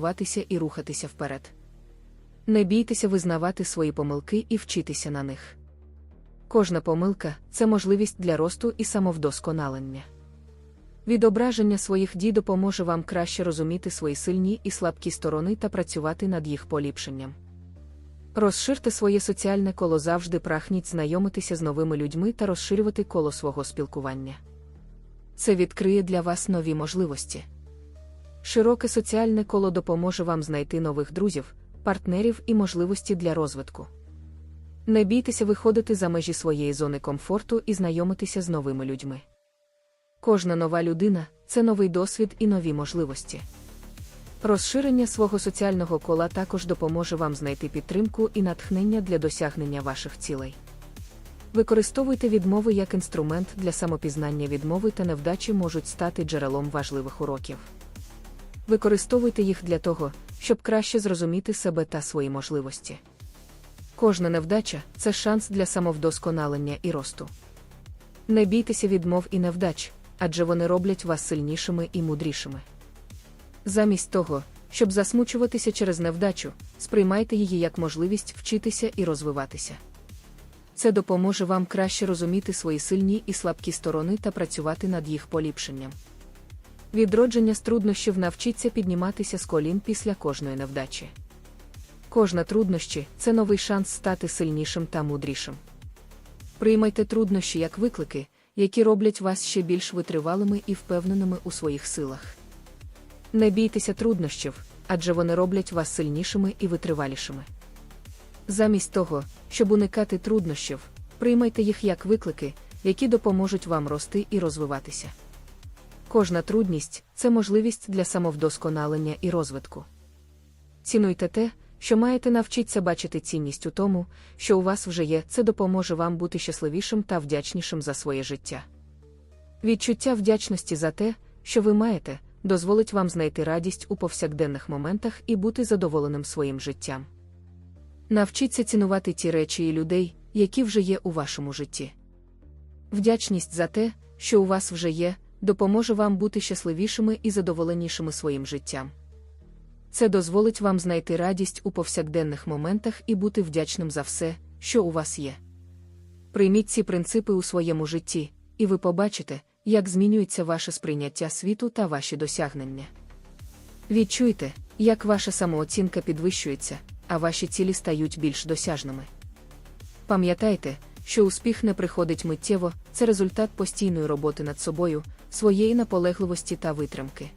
розвиватися і рухатися вперед. Не бійтеся визнавати свої помилки і вчитися на них. Кожна помилка це можливість для росту і самовдосконалення. Відображення своїх дій допоможе вам краще розуміти свої сильні і слабкі сторони та працювати над їх поліпшенням. Розширте своє соціальне коло завжди прагніть знайомитися з новими людьми та розширювати коло свого спілкування. Це відкриє для вас нові можливості. Широке соціальне коло допоможе вам знайти нових друзів, партнерів і можливості для розвитку. Не бійтеся виходити за межі своєї зони комфорту і знайомитися з новими людьми. Кожна нова людина це новий досвід і нові можливості. Розширення свого соціального кола також допоможе вам знайти підтримку і натхнення для досягнення ваших цілей. Використовуйте відмови як інструмент для самопізнання відмови та невдачі можуть стати джерелом важливих уроків. Використовуйте їх для того, щоб краще зрозуміти себе та свої можливості. Кожна невдача це шанс для самовдосконалення і росту. Не бійтеся відмов і невдач, адже вони роблять вас сильнішими і мудрішими. Замість того, щоб засмучуватися через невдачу, сприймайте її як можливість вчитися і розвиватися. Це допоможе вам краще розуміти свої сильні і слабкі сторони та працювати над їх поліпшенням. Відродження з труднощів навчиться підніматися з колін після кожної невдачі. Кожна труднощі це новий шанс стати сильнішим та мудрішим. Приймайте труднощі як виклики, які роблять вас ще більш витривалими і впевненими у своїх силах. Не бійтеся труднощів, адже вони роблять вас сильнішими і витривалішими. Замість того, щоб уникати труднощів, приймайте їх як виклики, які допоможуть вам рости і розвиватися. Кожна трудність це можливість для самовдосконалення і розвитку. Цінуйте те, що маєте навчитися бачити цінність у тому, що у вас вже є, це допоможе вам бути щасливішим та вдячнішим за своє життя. Відчуття вдячності за те, що ви маєте, дозволить вам знайти радість у повсякденних моментах і бути задоволеним своїм життям. Навчіться цінувати ті речі і людей, які вже є у вашому житті. Вдячність за те, що у вас вже є, допоможе вам бути щасливішими і задоволенішими своїм життям. Це дозволить вам знайти радість у повсякденних моментах і бути вдячним за все, що у вас є. Прийміть ці принципи у своєму житті, і ви побачите, як змінюється ваше сприйняття світу та ваші досягнення. Відчуйте, як ваша самооцінка підвищується, а ваші цілі стають більш досяжними. Пам'ятайте, що успіх не приходить миттєво, це результат постійної роботи над собою, своєї наполегливості та витримки.